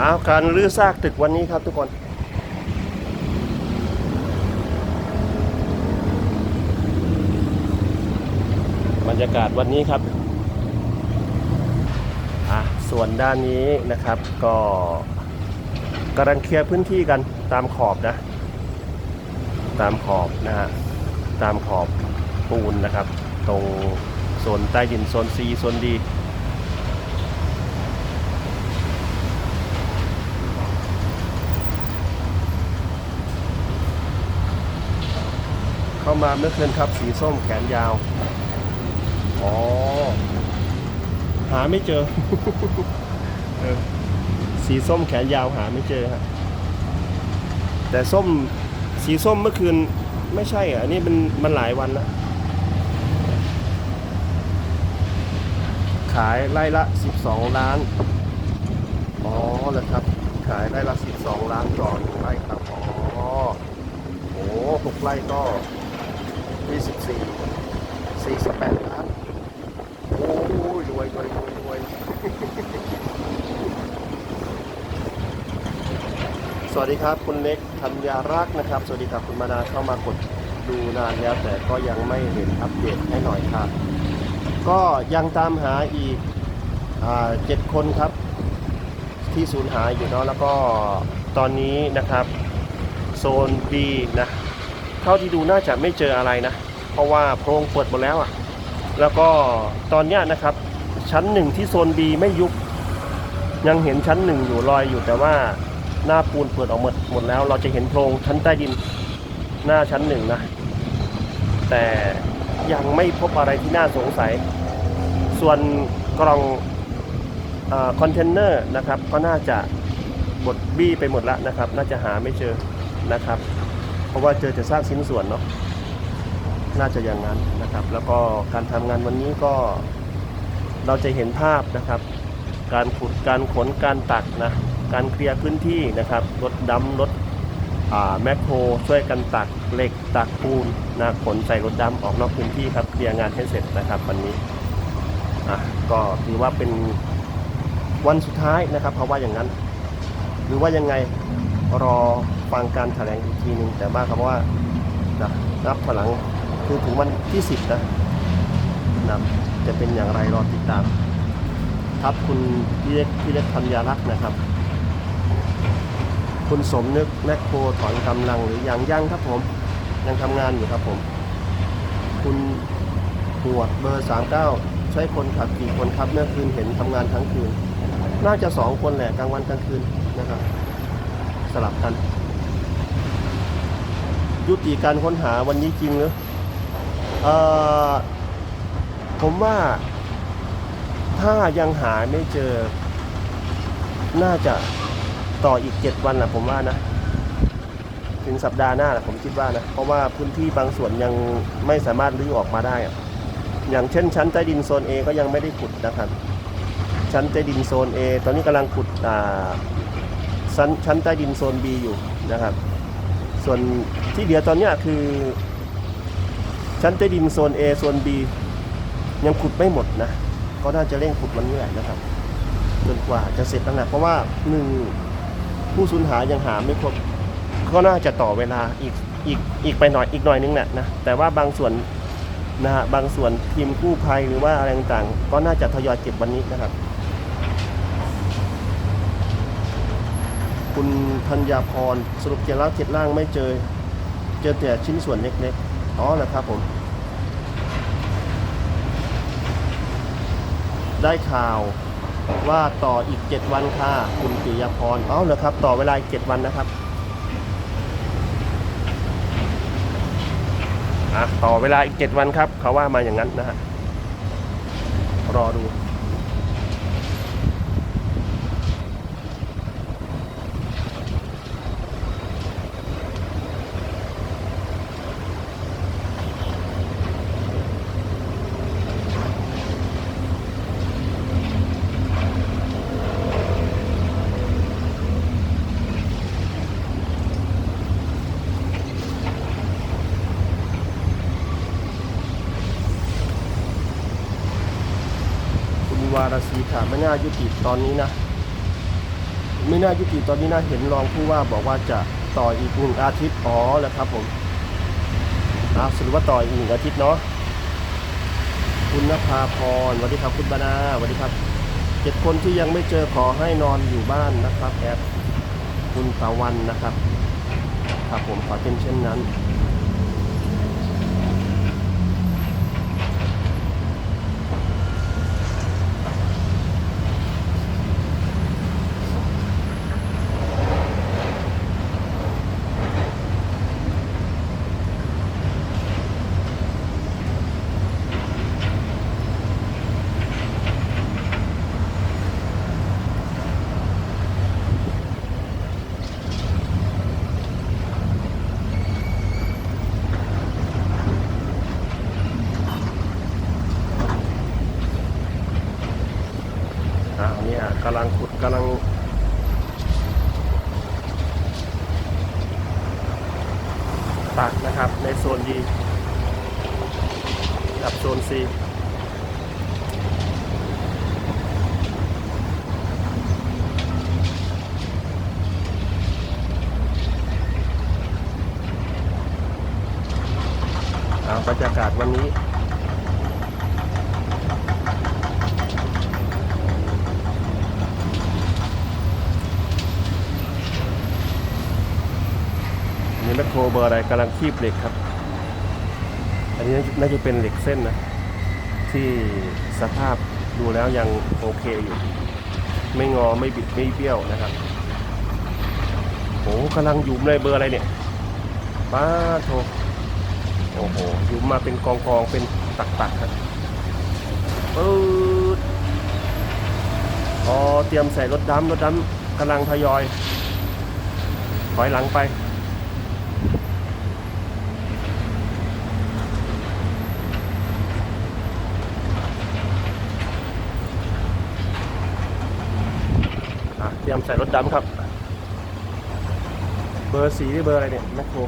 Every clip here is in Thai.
อ้าการรื้อซากตึกวันนี้ครับทุกคนบรรยากาศวันนี้ครับอะส่วนด้านนี้นะครับก็กำลังเคลียร์พื้นที่กันตามขอบนะ ตามขอบนะฮะตามขอบปูนนะครับ ตรงโซนใต้ดินโซน C โซน D ามาเมื่อคืนครับ สีส้มแขนยาว อ๋อ หาไม่เจอเออสีส้มแขนยาวหาไม่เจอฮะแต่ส้มสีส้มเมื่อคืนไม่ใช่อะอันนี้มันมันหลายวันแล้วขายไร่ละ 12 ล้าน อ๋อเหรอครับ ขายไร่ละ 12 ล้านต่อหนึ่งไร่ครับ อ๋อ โอ้หกไร่ก็ 24 48ล้านโอ้ยรวยรวยรวยรวยสวัสดีครับคุณเล็กธัญญารักษ์นะครับ สวัสดีครับคุณมานาเข้ามากดดูนานแล้ว แต่ก็ยังไม่เห็นอัปเดตให้หน่อยครับ ก็ยังตามหาอีกเจ็ดคนครับ ที่สูญหายอยู่เนาะแล้วก็ตอนนี้นะครับ โซน B นะ เท่าที่ดูน่าจะไม่เจออะไรนะ เพราะว่าโพรงเปิดหมดแล้วอะ่ะ แล้วก็ตอนนี้นะครับ ชั้นหนึ่งที่โซน B ไม่ยุบยังเห็นชั้นหนึ่งอยู่ลอยอยู่แต่ว่าหน้าปูนเปิดออกหมดหมดแล้ว เราจะเห็นโพรงชั้นใต้ดินหน้าชั้นหนึ่งนะ แต่ยังไม่พบอะไรที่น่าสงสัย ส่วนกล่องคอนเทนเนอร์นะครับ ก็น่าจะบดบี้ไปหมดแล้วนะครับ น่าจะหาไม่เจอนะครับ ราะว่าเจอแต่ซากชิ้นส่วนเนาะน่าจะอย่างนั้นนะครับ แล้วก็การทำงานวันนี้ก็เราจะเห็นภาพนะครับ การขุดการขนการตักนะการเคลียร์พื้นที่นะครับรถดำรถแมคโครช่วยกันตักเหล็กตักปูนนะขนใส่รถดำออกนอกพื้นที่ครับเคลียร์งานให้เสร็จนะครับวันนี้อะก็ถือว่าเป็นวันสุดท้ายนะครับ เพราะว่าอย่างนั้น หรือว่ายังไง รอฟังการแถลงอีกทีหนึ่งแต่ว่าคำว่านะนับถอยหลังคือถึงวันที่ 10 นะนะจะเป็นอย่างไรรอติดตาม ครับคุณพี่เล็กพี่เล็กธัญญารักษ์นะครับ คุณสมนึกแมคโครถอนกำลังหรืออยังยังครับผม ยังทำงานอยู่ครับผม คุณหวดเบอร์ 39 ใช้คนขับกี่คนครับเมื่อคืนเห็นทำงานทั้งคืน น่าจะสองคนแหละกลางวันกลางคืน สลับกัน ยุติการค้นหาวันนี้จริงหรืออผมว่าถ้ายังหาไม่เจอ น่าจะต่ออีก7วันแหละผมว่านะ ถึงสัปดาห์หน้าแหละผมคิดว่านะ เพราะว่าพื้นที่บางส่วนยังไม่สามารถรื้อออกมาได้ อย่างเช่น ชั้นใต้ดินโซน A ก็ยังไม่ได้ขุดนะครับ ชั้นใต้ดินโซน A ตอนนี้กำลังขุดอ่า ชั้นชั้นใต้ดินโซน B อยู่นะครับ ส่วนที่เหลือตอนนี้คือ ชั้นใต้ดินโซน A โซน B ยังขุดไม่หมดนะ ก็น่าจะเร่งขุดวันนี้แหละนะครับ จนกว่าจะเสร็จแล้วนะเพราะว่าหนึ่งผู้สูญหายยังหาไม่ครบก็น่าจะต่อเวลาอีกอีกอีกไปหน่อยอีกหน่อยนึงแหละนะแต่ว่าบางส่วนนะฮะบางส่วนทีมกู้ภัยหรือว่าอะไรต่างๆ ก็น่าจะทยอยเก็บวันนี้นะครับ คุณธัญญาพรสรุปเจ็ดล่างเจ็ดล่างไม่เจอ เจอแต่ชิ้นส่วนเล็กๆอ๋อเหรอครับผม ได้ข่าวว่าต่ออีก 7 วันค่ะ คุณปิยพรอ๋อเหรอครับ ต่อเวลาอีก7วันนะครับอะต่อเวลาอีก 7 วันครับ เขาว่ามาอย่างนั้นนะฮะรอดู คุณวารสีค่ะไม่ น่ายุติตอนนี้นะ ไม่น่ายุติตอนนี้น่าเห็นรองผู้ว่าบอกว่าจะต่ออีกหนึ่งอาทิตย์อ๋อแล้วครับผมอาสรุปว่าต่ออีกหนึ่งอาทิตย์เนาะคุณนภาพรสวัสดีครับคุณบานาสวัสดีครับเจ็ดคนที่ยังไม่เจอขอให้นอนอยู่บ้านนะครับแอดคุณตะวันนะครับครับผมขอเป็นเช่นนั้น อ่าเนี่ยกำลังขุดกำลังตักนะครับในโซนดีกับโซน C เอา บรรยากาศวันนี้ นี่แมคโครเบอร์อะไรกำลังคีบเหล็กครับ อันนี้น่าจะเป็นเหล็กเส้นนะ ที่สภาพดูแล้วยังโอเคอยู่ ไม่งอไม่บิดไม่เบี้ยวนะครับโอ้กำลังยุมเลยเบอร์อะไรเนี่ยป้าโท โอ้โหยุมมาเป็นกองกองเป็นตักตักๆครับปืดอ๋อเตรียมใส่รถดำรถดำกำลังทยอย ถอยหลังไป เตรียมใส่รถดำครับ เบอร์สีหรือเบอร์อะไรเนี่ยแมคโคร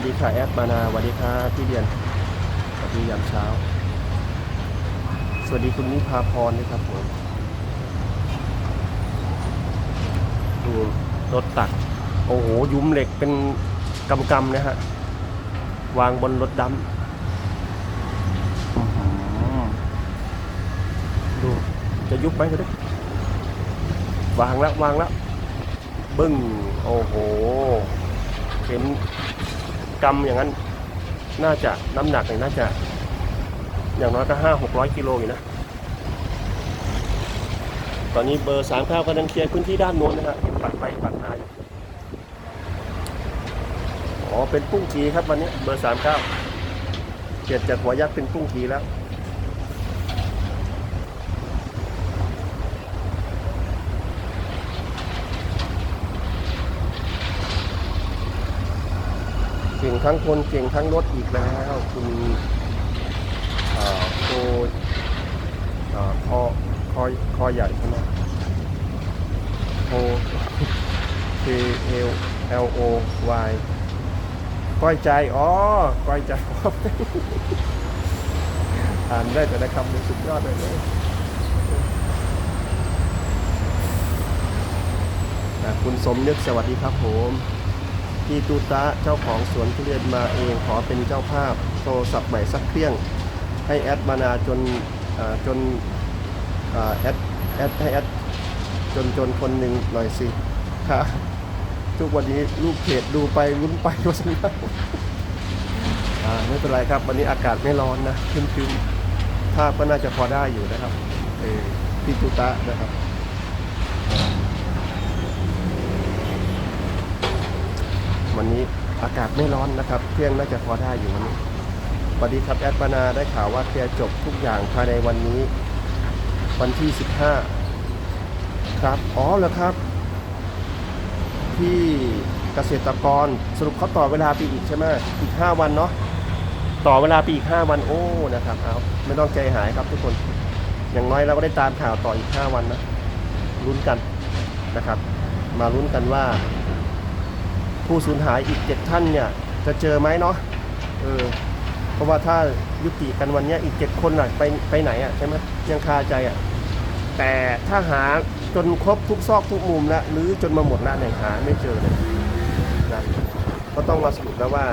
วัสดีค่ะแอดมานาสวัสดีค่ะพี่เดียนสวัสดียามเช้า สวัสดีคุณนิพาพรด้วยครับผมดูรถตัก โอ้โห ยุ้มเหล็กเป็นกำกำๆนะฮะ วางบนรถดำอื้อหือดูจะยุบไหมก็ได้วางแล้ววางแล้วบึ้ง โอ้โหเข็ม กำอย่างนั้น น่าจะน้ำหนักเนี่ยน่าจะ อย่างน้อยก็ห้าหกร้อยกิโลอยู่นะ ตอนนี้เบอร์สามข้าวกำลังเคลียร์พื้นที่ด้านโน้นนะครับปัดไปปัดมาอ๋อเป็นปุ้งจีครับวันนี้เบอร์สามเก้าเปลี่ยนจากหัวยักษ์เป็นปุ้งจีแล้ว เก่งทั้งคนเก่งทั้งรถอีกแล้วคุณเอ่อโคอ่อคอคอคอใหญ่ใช่ไหมโค K L L O Y ก้อยใจ อ๋อ ก้อยใจอ่านได้แต่ละคำนี่สุดยอดเลยเลยอะคุณสมนึกสวัสดีครับผม พี่ตูตะเจ้าของสวนทุเรียนมาเองขอเป็นเจ้าภาพโทรศัพท์ใหม่สักเครื่อง ให้แอดมานาจนาจนอแอดแอดให้แอดจนจนคนหนึ่งหน่อยสิค่ะทุกวันนี้ลูกเพจดูไปลุ้นไปว่าสันนะอ่าไม่เป็นไรครับ วันนี้อากาศไม่ร้อนนะคึมๆภาพก็น่าจะพอได้อยู่นะครับ เออพี่ตูตะนะครับ วันนี้อากาศไม่ร้อนนะครับเครื่องน่าจะพอได้อยู่วันนี้สวัสดีครับแอดปานาได้ข่าวว่าเคลียร์จบทุกอย่างภายในวันนี้ วันที่ 15 ครับอ๋อเหรอครับ ที่เกษตรกรสรุปเขาต่อเวลาไปอีกใช่ไหมอีก 5 วันเนาะต่อเวลาไปอีก 5 วันโอ้นะครับเอาไม่ต้องใจหายครับทุกคน อย่างน้อยเราก็ได้ตามข่าวต่ออีก 5 วันนะลุ้นกันนะครับ มาลุ้นกันว่า ผู้สูญหายอีกเจ็ดท่านเนี่ย จะเจอไหมเนาะเออเพราะว่าถ้ายุติกันวันเนี้ยอีกเจ็ดคนน่ะไปไปไหนอะใช่ไหมยังคาใจอะแต่ถ้าหาจนครบทุกซอกทุกมุมแล้วหรือจนมาหมดแล้วเนี่ยหาไม่เจอเลยนะก็ต้องมาสรุปแล้วว่า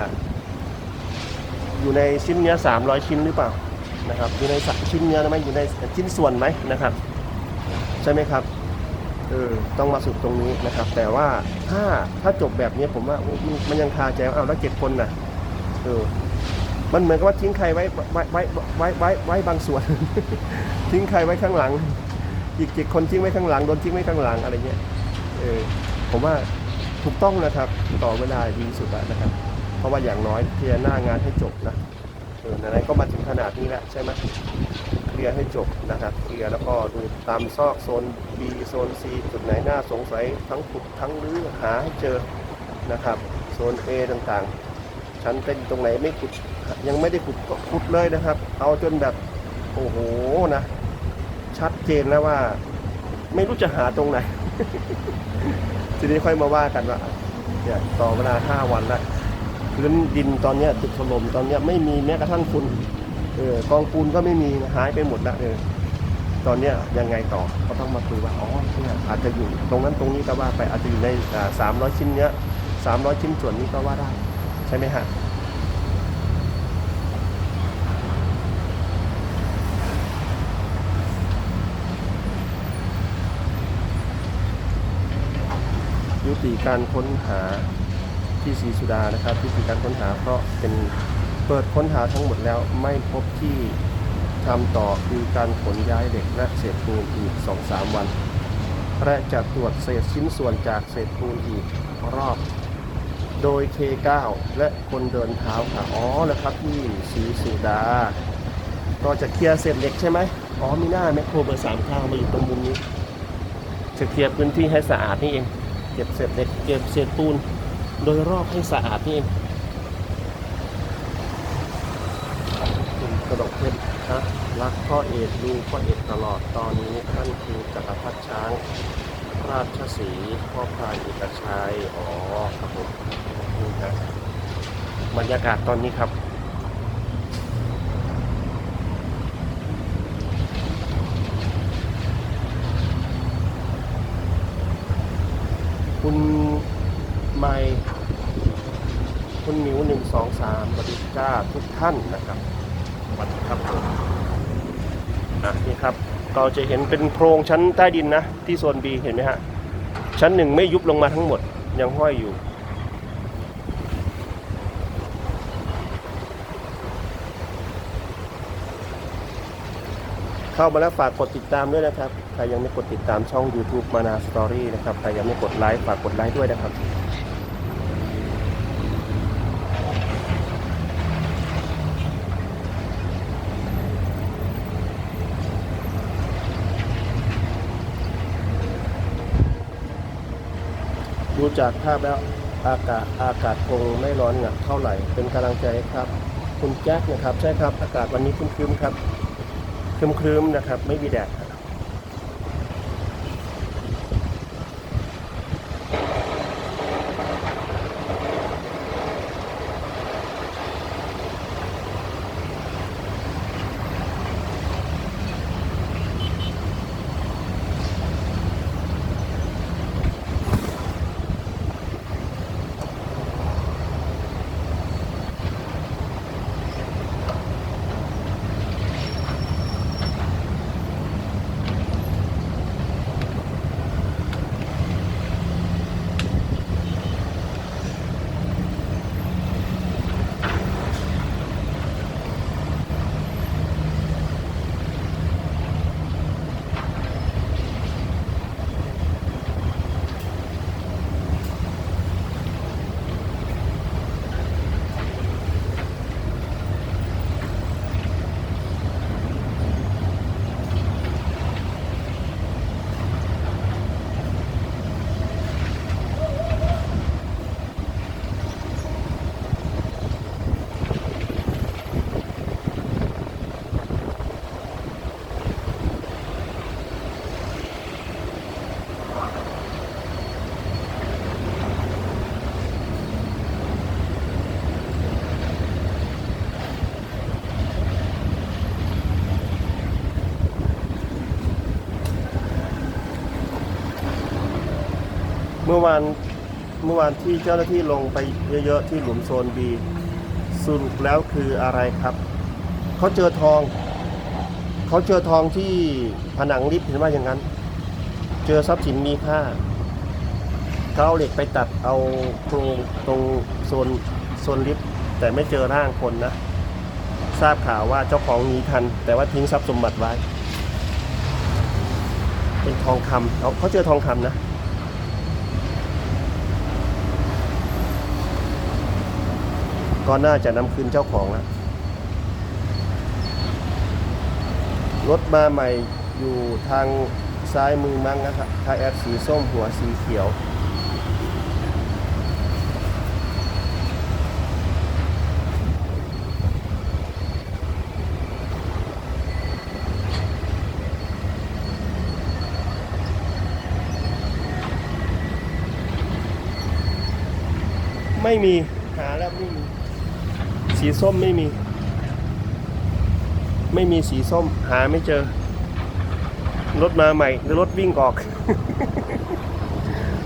อยู่ในชิ้นเนื้อ300 ชิ้นหรือเปล่านะครับอยู่ในสักชิ้นเนื้อไหมอยู่ในชิ้นส่วนไหมนะครับ ใช่ไหมครับ เออต้องมาสรุปตรงนี้นะครับ แต่ว่าถ้าถ้าจบแบบนี้ผมว่ามันยังคาใจเอาแล้วเจ็ดคนน่ะเออมันเหมือนกับว่าทิ้งใครไว้ไว้ไว้ไว้ไว้ไว้บางส่วน ทิ้งใครไว้ข้างหลัง อีกเจ็ดคนทิ้งไว้ข้างหลังโดนทิ้งไว้ข้างหลังอะไรเงี้ยเออผมว่าถูกต้องนะครับต่อเวลาดีสุดแล้วนะครับ เพราะว่าอย่างน้อยเคลียร์หน้างานให้จบนะเออไหนๆก็มาถึงขนาดนี้แล้วใช่ไหม ลียร์ให้จบนะครับเคลียร์แล้วก็ดูตามซอกโซน B โซน C จุดไหนน่าสงสัยทั้งขุดทั้งรื้อหาให้เจอนะครับโซน A ต่างๆ ชั้นเป็นตรงไหนไม่ขุดยังไม่ได้ขุดก็ขุดเลยนะครับ เอาจนแบบโอ้โหนะ ชัดเจนแล้วว่า ไม่รู้จะหาตรงไหน ทีนี้ค่อยมาว่ากันว่าเนี่ยต่อเวลา 5 วันละพื้นดินตอนนี้ตึกถล่มตอนนี้ไม่มีแม้กระทั่งฝุ่น เออกองปูนก็ไม่มีหายไปหมดละเออตอนเนี้ยยังไงต่อก็ต้องมาคุยว่าอ๋อเนี่ยอาจจะอยู่ตรงนั้นตรงนี้ก็ว่าไปอาจจะอยู่ในสามร้อยชิ้นเนี้ยสามร้อยชิ้นส่วนนี้ก็ว่าได้ ใช่ไหมฮะยุติการค้นหาที่ศรีสุดานะครับยุติการค้นหาเพราะเป็น เปิดค้นหาทั้งหมดแล้วไม่พบที่ทำต่อคือการขนย้ายเด็กและเศษปูนอีก 2-3 วัน และจะตรวจเศษชิ้นส่วนจากเศษปูนอีกรอบ โดย K9 และคนเดินเท้าค่ะ อ๋อนะครับที่ศรีสุดา ก็จะเคลียร์เศษเหล็กใช่ไหมอ๋อมีหน้าแมคโครเบอร์สามข้างมาอยู่ตรงมุมนี้ จะเคลียร์พื้นที่ให้สะอาดนี่เอง เก็บเศษเหล็กเก็บเศษปูน โดยรอบให้สะอาดนี่เองคุณกระ ดกเพชรฮะรักพ่อเอกดูพ่อเอกตลอดตอนนี้ท่านคือจักรพรรดิช้าง ราชสีพ่อพายเอกชัยอ๋อครับผมนี่ครับบรรยากาศตอนนี้ครับคุณไมค์คุณหมิวหนึ่งสองสามสวัสดีจ้าทุกท่านนะครับ วัดครับผมอะนี่ครับเราจะเห็นเป็นโพรงชั้นใต้ดินนะ ที่โซน B เห็นไหมฮะ ชั้นหนึ่งไม่ยุบลงมาทั้งหมดยังห้อยอยู่ เข้ามาแล้วฝากกดติดตามด้วยนะครับ ใครยังไม่กดติดตามช่อง YouTube มานาสตอรี่นะครับ ใครยังไม่กดไลค์ฝากกดไลค์ด้วยนะครับ จากภาพแล้วอากาศอากาศคงไม่ร้อนหนักเท่าไหร่ เป็นกำลังใจครับ คุณแจ็คนะครับ ใช่ครับ อากาศวันนี้ครึ้มๆครับครึ้มๆนะครับ ไม่มีแดดครับื่อวานเมื่อวานที่เจ้าหน้าที่ลงไปเยอะๆที่หลุมโซน B สรุปแล้วคืออะไรครับเขาเจอทองเขาเจอทองที่ผนังลิฟต์เห็นว่าอย่างนั้น เจอทรัพย์สินมีค่าเขาเอาเหล็กไปตัดเอาโครงตรงโซนโซนลิฟต์แต่ไม่เจอร่างคนนะ ทราบข่าวว่าเจ้าของหนีทัน แต่ว่าทิ้งทรัพย์สมบัติไว้ เป็นทองคำเขาเขาเจอทองคำนะ ก็น่าจะนำคืนเจ้าของแล้วรถมาใหม่อยู่ทางซ้ายมือมั้งนะครับทาแอดสีส้มหัวสีเขียว ไม่มี หาแล้วไม่มี สีส้มไม่มี ไม่มีสีส้ม หาไม่เจอ รถมาใหม่หรือรถวิ่งออก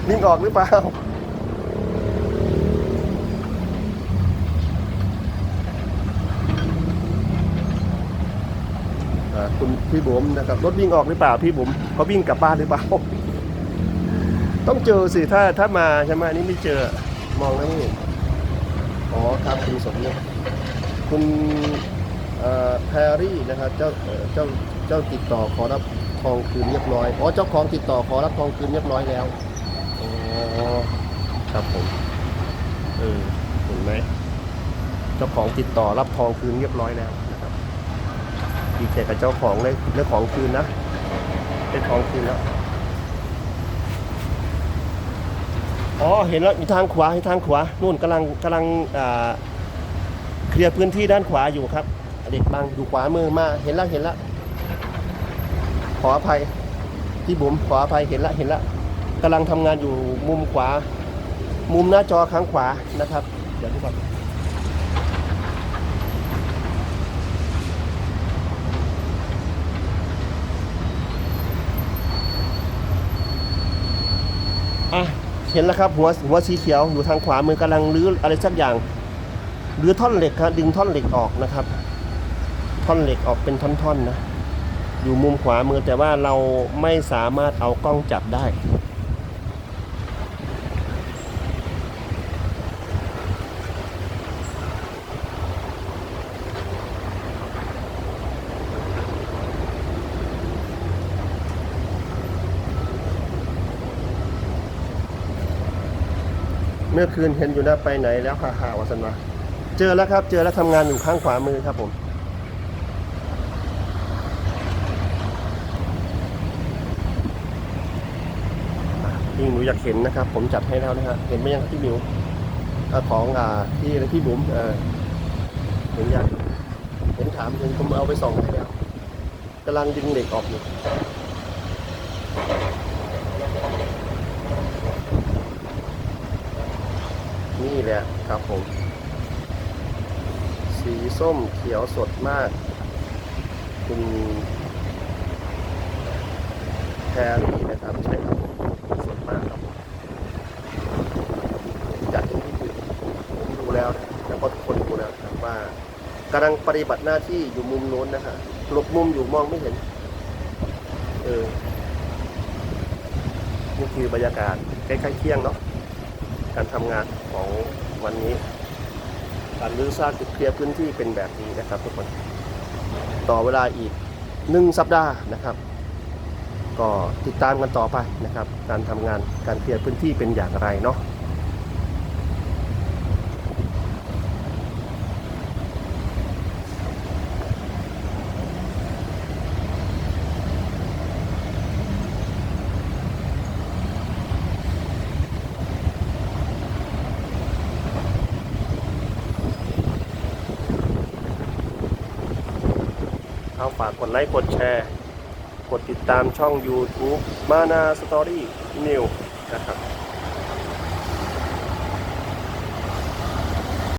วิ่งออกหรือเปล่าคุณพี่บุ๋มนะครับรถวิ่งออกหรือเปล่าพี่บุ๋มเขาวิ่งกลับบ้านหรือเปล่า ต้องเจอสิถ้าถ้ามาใช่ไหมนนี่ไม่เจอมองแล้วไม่เห็น อ๋อครับคุณสมเนี่ยคุณแพรรี่นะครับเจ้าเจ้าเจ้าติดต่อขอรับทองคืนเรียบร้อยอ๋อเจ้าของติดต่อขอรับทองคืนเรียบร้อยแล้วอ๋อครับผมเออเห็นไหมเจ้าของติดต่อรับทองคืนเรียบร้อยแล้วนะครับดีใจกับเจ้าของเลยเรื่องของคืนนะได้ทองคืนแล้ว อ๋อเห็นแล้วอยู่ทางขวาให้ทางขวานู่นกำลังกำลังเคลียร์พื้นที่ด้านขวาอยู่ครับเด็กบางอยู่ขวามือมาเห็นแล้วเห็นแล้วขออภัยพี่บุ๋มขออภัยเห็นแล้วเห็นแล้วกำลังทำงานอยู่มุมขวา มุมหน้าจอข้างขวานะครับ เดี๋ยวทุกคนอะ เห็นแล้วครับหัวหัวสีเขียวอยู่ทางขวามือกำลังรื้ออะไรสักอย่างรื้อท่อนเหล็กครับดึงท่อนเหล็กออกนะครับ ท่อนเหล็กออกเป็นท่อนๆนะอยู่มุมขวามือแต่ว่าเราไม่สามารถเอากล้องจับได้ เมื่อคืนเห็นอยู่นะไปไหนแล้วค่ะหาวสันวะเจอแล้วครับ เจอแล้วทำงานอยู่ข้างขวามือครับผมพี่หนูอยากเห็นนะครับ ผมจัดให้แล้วนะฮะเห็นไหมยังพี่หมิวของอ่าพี่อะไรพี่บุ๋มเออเห็นยังเห็นถามเห็นผมเอาไปส่องให้แล้วกำลังดึงเหล็กออกอยู่ นี่แหละครับผม สีส้มเขียวสดมาก คุณแพรรี่นะครับใช่ครับผมสดมากครับจากที่ผมดูแล้วแล้วก็ทุกคนดูแล้วนะครับว่ากำลังปฏิบัติหน้าที่อยู่มุมโน้นนะฮะหลบมุมอยู่มองไม่เห็น เออนี่คือบรรยากาศใกล้ๆเที่ยงเนาะ การทำงานของวันนี้ การรื้อซากจุดเคลียร์พื้นที่เป็นแบบนี้นะครับทุกคน ต่อเวลาอีกหนึ่งสัปดาห์นะครับ ก็ติดตามกันต่อไปนะครับ การทำงานการเคลียร์พื้นที่เป็นอย่างไรเนาะ กดไลค์ กดแชร์ กดติดตามช่อง YouTube มานาสตอรี่นิว